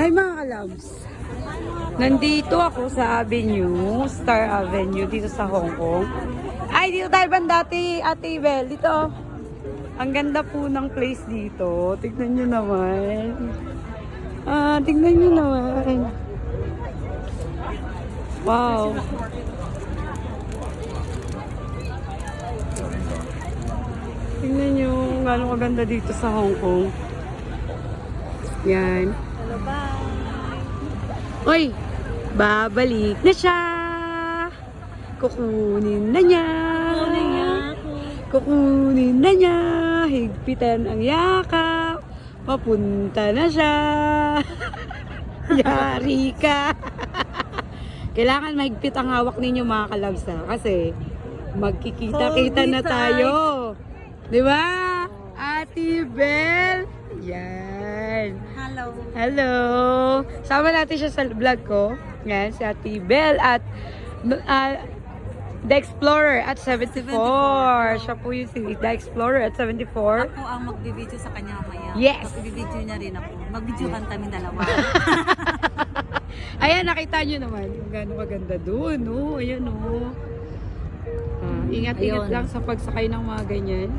Hi mga kalabs. Nandito ako sa Avenue, Star Avenue, dito sa Hong Kong. Ay, dito tayo banda, dati, Ate Bel. Dito. Ang ganda po ng place dito. Tignan nyo naman. Ah, tignan nyo naman. Wow. Tingnan nyo gaano kaganda dito sa Hong Kong. Yan. Hello, bye. Uy! Babalik na siya! Kukunin na niya! Kunin niya ako. Kukunin na niya! Higpitan ang yakap! Papunta na siya! Yari ka! Kailangan mahigpit ang hawak ninyo mga kalabs ha? Kasi magkikita-kita na tayo! Di ba? Ate Bel! Yan! Hello. Hello! Sama natin siya sa vlog ko. Yan, si Ate Bel at uh, The Explorer at 74. 74. Siya po yung si The Explorer at 74. Ako ang magbibideo sa kanya mamaya. Yes. Magbibideo niya rin ako. Magbideo kan kami dalawa. Ayan, nakita nyo naman kung gaano kaganda doon. No? Ayan, no. Ah, ingat-ingat lang sa pagsakay ng mga ganyan.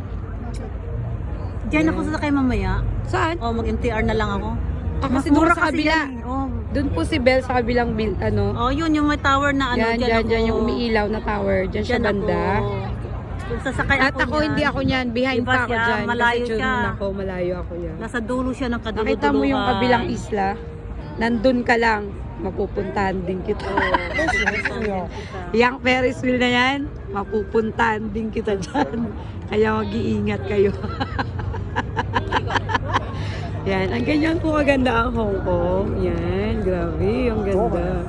Diyan ako sa kay mamaya. Saan? O, mag-MTR na lang ako. Ah, kasi doon sa kabila. yan eh. Oh. Doon po si Bel sa kabilang bil, ano. oh, yun yung may tower na ano. yan, dyan dyan, ako. dyan yung umiilaw na tower. Dyan siya Dyan banda. Ako. Kung sasakay At ako niyan, hindi ako niyan. Behind Iba pa ako siya, dyan. malayo kasi siya. ako, malayo ako yan. Nasa dulo siya ng kaduluduluhan. Nakita mo yung kabilang isla, nandun ka lang, mapupuntahan din kita. Yang Ferris wheel na yan, mapupuntahan din kita dyan. Kaya mag-iingat kayo. yan, ang ganyan po kaganda ang Hong Kong. Yan, grabe, ang ganda.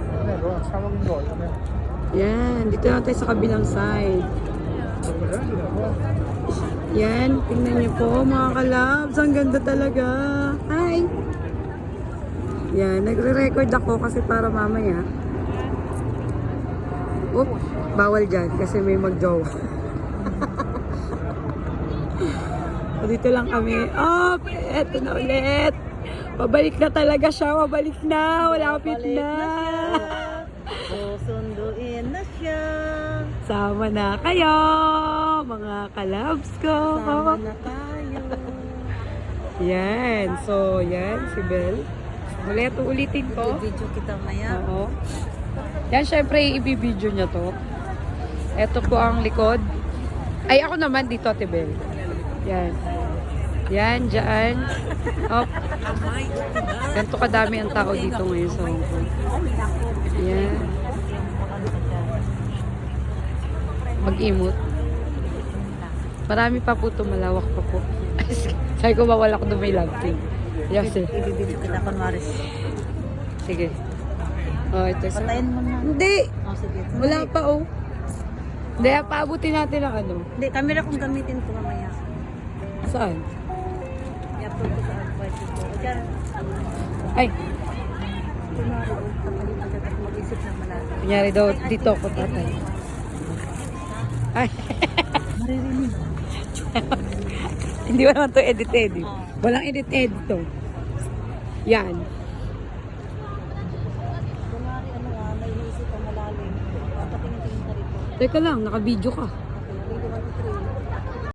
Yan, dito na tayo sa kabilang side. Yan, tingnan niyo po mga kalabs. Ang ganda talaga. Hi! Yan, nagre-record ako kasi para mamaya. Oop, bawal dyan kasi may mag-jowa. O, dito lang kami. Oh, eto na ulit. Pabalik na talaga siya. Pabalik na. Malapit Babalik na. Susunduin na siya. Sama na kayo, mga kalabs ko. Sama na tayo. Yan. So, yan, si Bel. Ulit, ulitin ko. Video kita maya. Oo. Yan, syempre, ibibideo niya to. Ito po ang likod. Ay, ako naman dito, Ate Bel. Yan. Yan, dyan. Hop. Ganito kadami ang tao dito ngayon sa Hong Kong. Yan. Mag-imot. Marami pa po ito, malawak pa po. Sabi ko, bawal ako may lagting. Yes, eh. Kita kunwari. Sige. Oh, ito. isa. Patayin mo na. Hindi. Oh, sige. Wala pa, oh. Hindi, paabutin natin ang ano. Hindi, camera kong gamitin ko mamaya. Saan? Ay, kunyari daw, dito ako tatay. Ay, Maririnig. hindi mo naman to edit-edit. Walang edit-edit to. Yan. Teka lang, naka-video ka.